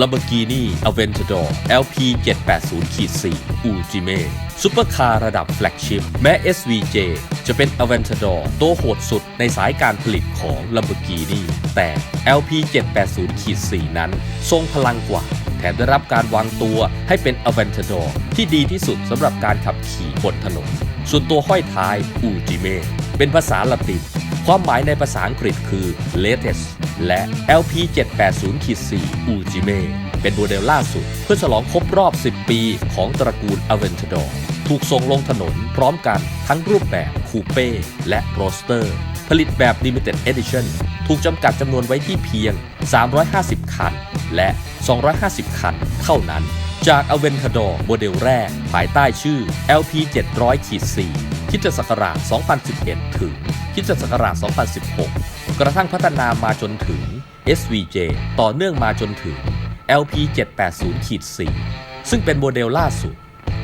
Lamborghini Aventador LP 780 4 Ultime ซุปเปอร์คาร์ระดับแฟลกชิพแม้ SVJ จะเป็น Aventador ตัวโหดสุดในสายการผลิตของ Lamborghini แต่ LP 780 4 นั้น ทรงพลังกว่า แถมได้รับการวางตัวให้เป็น Aventador ที่ดีที่สุดสำหรับการขับขี่บนถนน ส่วนตัวห้อยท้าย Ultime เป็นภาษาละตินความหมายในภาษาอังกฤษคือ latest และ LP 780 4 Ultime เป็นโมเดลล่าสุดเพื่อฉลองครบรอบ 10 ปีของตระกูล Aventador ถูกส่งลงถนนพร้อมกันทั้งรูปแบบคูเป้และโรสเตอร์ ผลิตแบบ Limited Edition ถูกจำกัดจำนวนไว้ที่เพียง 350 คัน และ 250 คัน เท่านั้น จาก Aventador โมเดลแรก ภายใต้ชื่อ LP 700 4คิดศักราช 2011 ถึงคิดศักราช 2016 กระทั่งพัฒนามาจนถึง SVJ ต่อเนื่องมาจนถึง LP 780 4ซึ่งเป็นโมเดลล่าสุด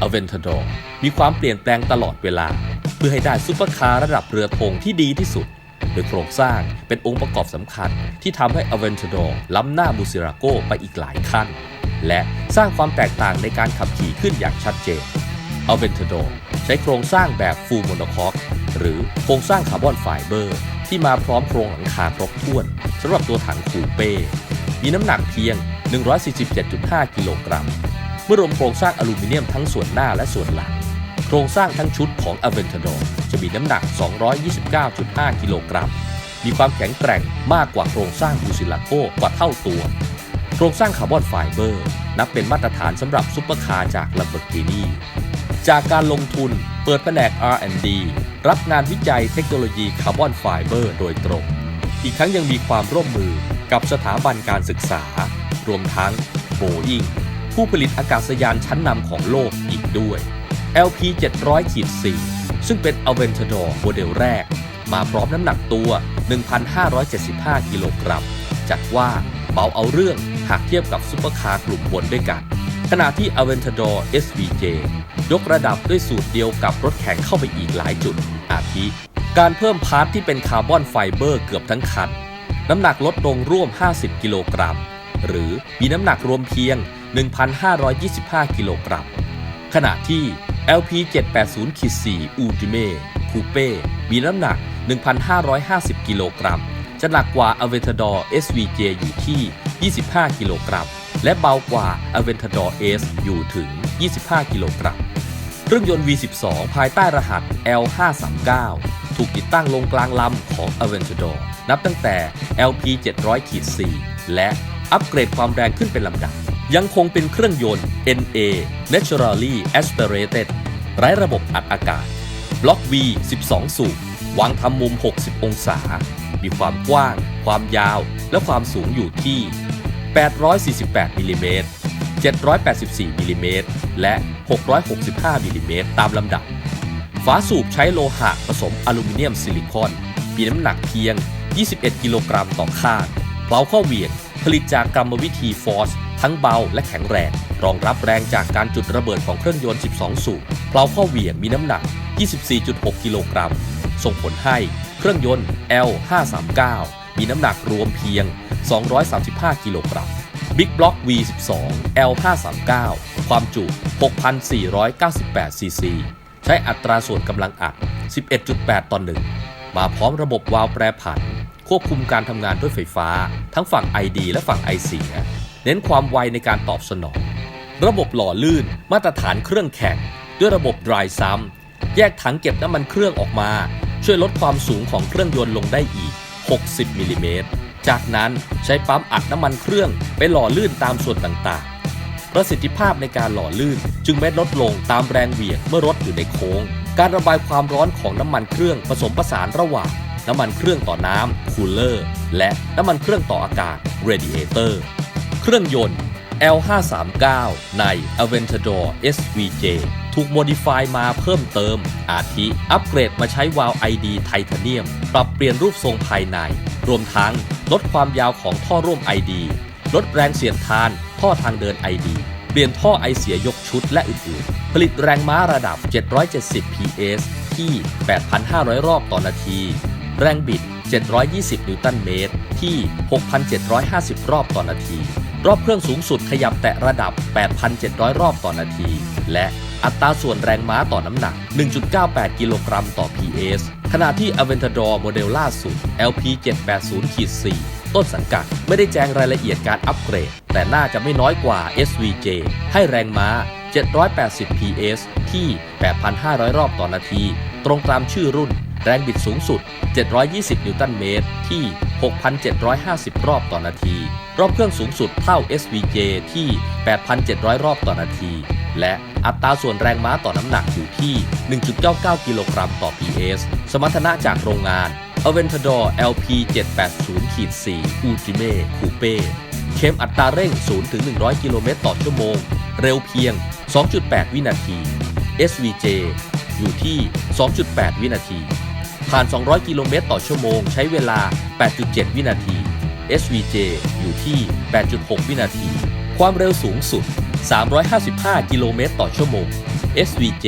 Aventador มีความเปลี่ยนแปลงตลอดเวลา เพื่อให้ได้ซุปเปอร์คาร์ระดับเรือธงที่ดีที่สุด โดยโครงสร้างเป็นองค์ประกอบสำคัญที่ทำให้ Aventador ล้ำหน้ามูซิราโกไปอีกหลายขั้น และสร้างความแตกต่างในการขับขี่ขึ้นอย่างชัดเจน Aventador ใช้โครงสร้างแบบ Full Monocoque หรือโครงสร้างคาร์บอนไฟเบอร์ ที่มาพร้อมโครงหลังคาครบถ้วนสำหรับตัวถังคูเป้ มีน้ำหนักเพียง 147.5 กิโลกรัม เมื่อรวมโครงสร้างอลูมิเนียมทั้งส่วนหน้าและส่วนหลัง โครงสร้างทั้งชุดของ Aventador จะมีน้ำหนัก 229.5 กิโลกรัม มีความแข็งแกร่งมากกว่าโครงสร้างบูซิลาโกกว่าเท่าตัว โครงสร้างคาร์บอนไฟเบอร์ นับเป็นมาตรฐานสำหรับซุปเปอร์คาร์จาก Lamborghini จากการลงทุน เปิดแผนก R&D รับงานวิจัยเทคโนโลยีคาร์บอนไฟเบอร์โดยตรง อีกทั้งยังมีความร่วมมือกับสถาบันการศึกษา รวมทั้ง Boeing ผู้ผลิตอากาศยานชั้นนำของโลกอีกด้วย LP 700 4 ซึ่งเป็น Aventador โมเดลแรก มาพร้อมน้ำหนักตัว 1,575 กิโลกรัม จัดว่าเบาเอาเรื่องหากเทียบกับซุปเปอร์คาร์กลุ่มบนด้วยกัน ขณะที่ Aventador SVJ ยกระดับด้วยสูตรเดียวกับรถแข่งเข้าไปอีกหลายจุด อาทิ การเพิ่มพาร์ทที่เป็นคาร์บอนไฟเบอร์เกือบทั้งคัน น้ำหนักลดลงร่วม 50 กิโลกรัม หรือมีน้ำหนักรวมเพียง 1,525 กิโลกรัม ขณะที่ LP 780 4 Ultime Coupe มีน้ำหนัก 1,550 กิโลกรัม จะหนักกว่า Aventador SVJ อยู่ที่ 25 กิโลกรัม และเบากว่า Aventador S อยู่ถึง 25 กิโลกรัม รื่องยนต์ V12 ภายใต้รหัส L539 ถูกติดตั้งลงกลางลำของ Aventador นับตั้งแต่ LP 700 4 และอัปเกรดความแรงขึ้นเป็นลำดับ ยังคงเป็นเครื่องยนต์ NA Naturally Aspirated ไร้ระบบอัดอากาศ บล็อก V 12 สูบวางทำมุม 60 องศา มีความกว้าง ความยาว และความสูงอยู่ที่ 848มิลลิเมตร784มิลลิเมตรและ 665มิลลิเมตรตามลำดับ ฝาสูบใช้โลหะผสมอลูมิเนียมซิลิคอน มีน้ำหนักเพียง 21 กิโลกรัมต่อข้างเปลาข้อเหวี่ยงผลิตจากกรรมวิธีฟอร์สทั้งเบาและแข็งแรง รองรับแรงจากการจุดระเบิดของเครื่องยนต์ 12 สูบเปลาข้อเหวี่ยงมีน้ำหนัก 24.6 กิโลกรัม ส่งผลให้เครื่องยนต์ L539 มีน้ำหนักรวมเพียง 235 กิโลกรัม Big Block V12 L539 ความจุ 6,498 ซีซี ใช้อัตราส่วนกำลังอัด 11.8 ต่อ 1 มาพร้อมระบบวาล์วแปรผัน ควบคุมการทำงานด้วยไฟฟ้า ทั้งฝั่ง ID และฝั่งไอเสีย เน้นความไวในการตอบสนอง ระบบหล่อลื่น มาตรฐานเครื่องแข่งด้วยระบบ dry ซ้ำแยกถังเก็บน้ำมันเครื่องออกมา ช่วยลดความสูงของเครื่องยนต์ลงได้อีก 60มิลลิเมตรจากนั้นใช้ปั๊มอัดน้ำมันเครื่องไปหล่อลื่นตามส่วนต่างๆ ประสิทธิภาพในการหล่อลื่นจึงไม่ลดลงตามแรงเหวี่ยงเมื่อรถอยู่ในโค้ง การระบายความร้อนของน้ำมันเครื่องผสมผสานระหว่าง น้ำมันเครื่องต่อน้ำคูลเลอร์ และน้ำมันเครื่องต่ออากาศ radiator เครื่องยนต์ L539 ใน Aventador SVJ ถูกโมดิฟายมาเพิ่มเติม อาทิอัปเกรดมาใช้วาล์ว ID ไทเทเนียม ปรับเปลี่ยนรูปทรงภายใน รวมทั้งลดความยาวของท่อร่วม ID ลดแรงเสียดทานท่อทางเดิน ID เปลี่ยนท่อไอเสียยกชุดและอื่นๆ ผลิตแรงม้าระดับ 770 PS ที่ 8,500 รอบต่อนาที แรงบิด 720 นิวตันเมตร ที่ 6,750 รอบต่อนาที รอบเครื่องสูงสุดขยับแตะระดับ 8,700 รอบต่อนาที และ อัตราส่วนแรงม้าต่อน้ำหนัก 1.98 กิโลกรัมต่อ PS ขณะที่ Aventador โมเดลล่าสุด LP 780-4 ต้นสังกัดไม่ได้แจ้งรายละเอียดการอัปเกรด แต่น่าจะไม่น้อยกว่า SVJ ให้แรงม้า 780 PS ที่ 8,500 รอบต่อนาที ตรงตามชื่อรุ่น แรงบิดสูงสุด 720 นิวตันเมตร ที่ 6,750 รอบต่อนาที รอบเครื่องสูงสุดเท่า SVJ ที่ 8,700 รอบต่อนาที และอัตราส่วนแรงม้าต่อน้ำหนักอยู่ที่ 1.99 กิโลกรัมต่อ PS สมรรถนะจากโรงงาน Aventador LP 780-4 Ultime Coupe เข้มอัตราเร่ง 0-100 กิโลเมตรต่อชั่วโมง เร็วเพียง 2.8 วินาที SVJ อยู่ที่ 2.8 วินาที ผ่าน 200 กิโลเมตรต่อชั่วโมง ใช้เวลา 8.7 วินาที SVJ อยู่ที่ 8.6 วินาที ความเร็วสูงสุด 355 กิโลเมตรต่อชั่วโมง SVJ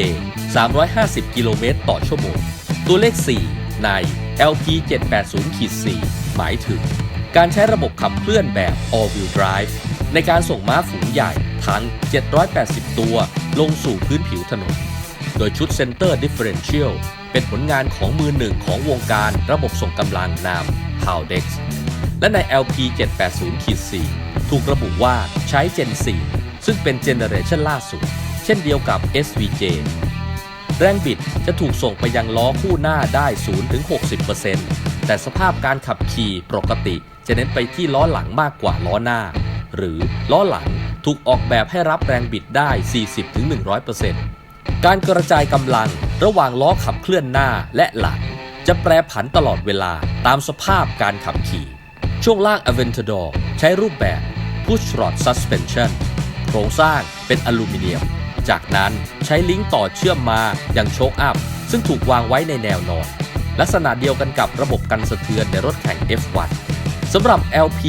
350 กิโลเมตรต่อชั่วโมง ตัวเลข 4 ใน LP 780-4 หมายถึง การใช้ระบบขับเคลื่อนแบบ all wheel drive ในการส่งม้าฝูงใหญ่ทั้ง 780 ตัว ลงสู่พื้นผิวถนน โดยชุด Center Differential เป็นผลงานของมือหนึ่งของวงการระบบส่งกำลังนาม h o w d e x และใน LP 780-4 ถูกระบุว่าใช้ Gen 4 ซึ่งเป็นเจเนเรชันล่าสุด เช่นเดียวกับ SVJ แรงบิดจะถูกส่งไปยังล้อคู่หน้าได้ 0-60%แต่สภาพการขับขี่ปกติจะเน้นไปที่ล้อหลังมากกว่าล้อหน้า หรือล้อหลังถูกออกแบบให้รับแรงบิดได้ 40-100%การกระจายกำลังระหว่างล้อขับเคลื่อนหน้าและหลัง จะแปรผันตลอดเวลาตามสภาพการขับขี่ ช่วงล่าง Aventador ใช้รูปแบบ Push Rod Suspension โครงสร้างเป็นอลูมิเนียม จากนั้นใช้ลิงก์ต่อเชื่อมมาอยังโชคอัพ ซึ่งถูกวางไว้ในแนวนอน ลักษณะเดียวกันกับระบบกันสะเทือนในรถแข่ง F1 สำหรับ LP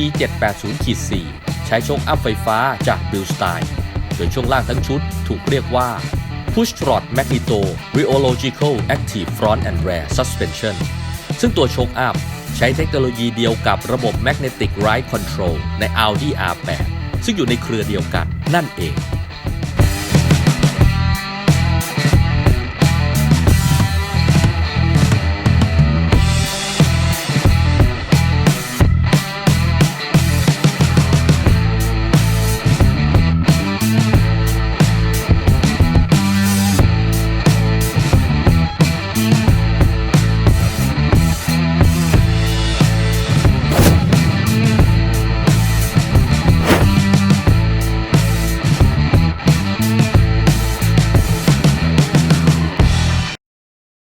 780-4 ใช้โชคอัพไฟฟ้าจาก b i l l s t y l e โดยช่วงล่างทั้งชุดถูกเรียกว่า Push Rod Magneto Rheological Active Front and Rear Suspension ซึ่งตัวโชคอัพใช้เทคโนโลยีเดียวกับระบบ Magnetic Ride Control ใน Audi R8 ซึ่งอยู่ในเครือเดียวกัน นั่นเอง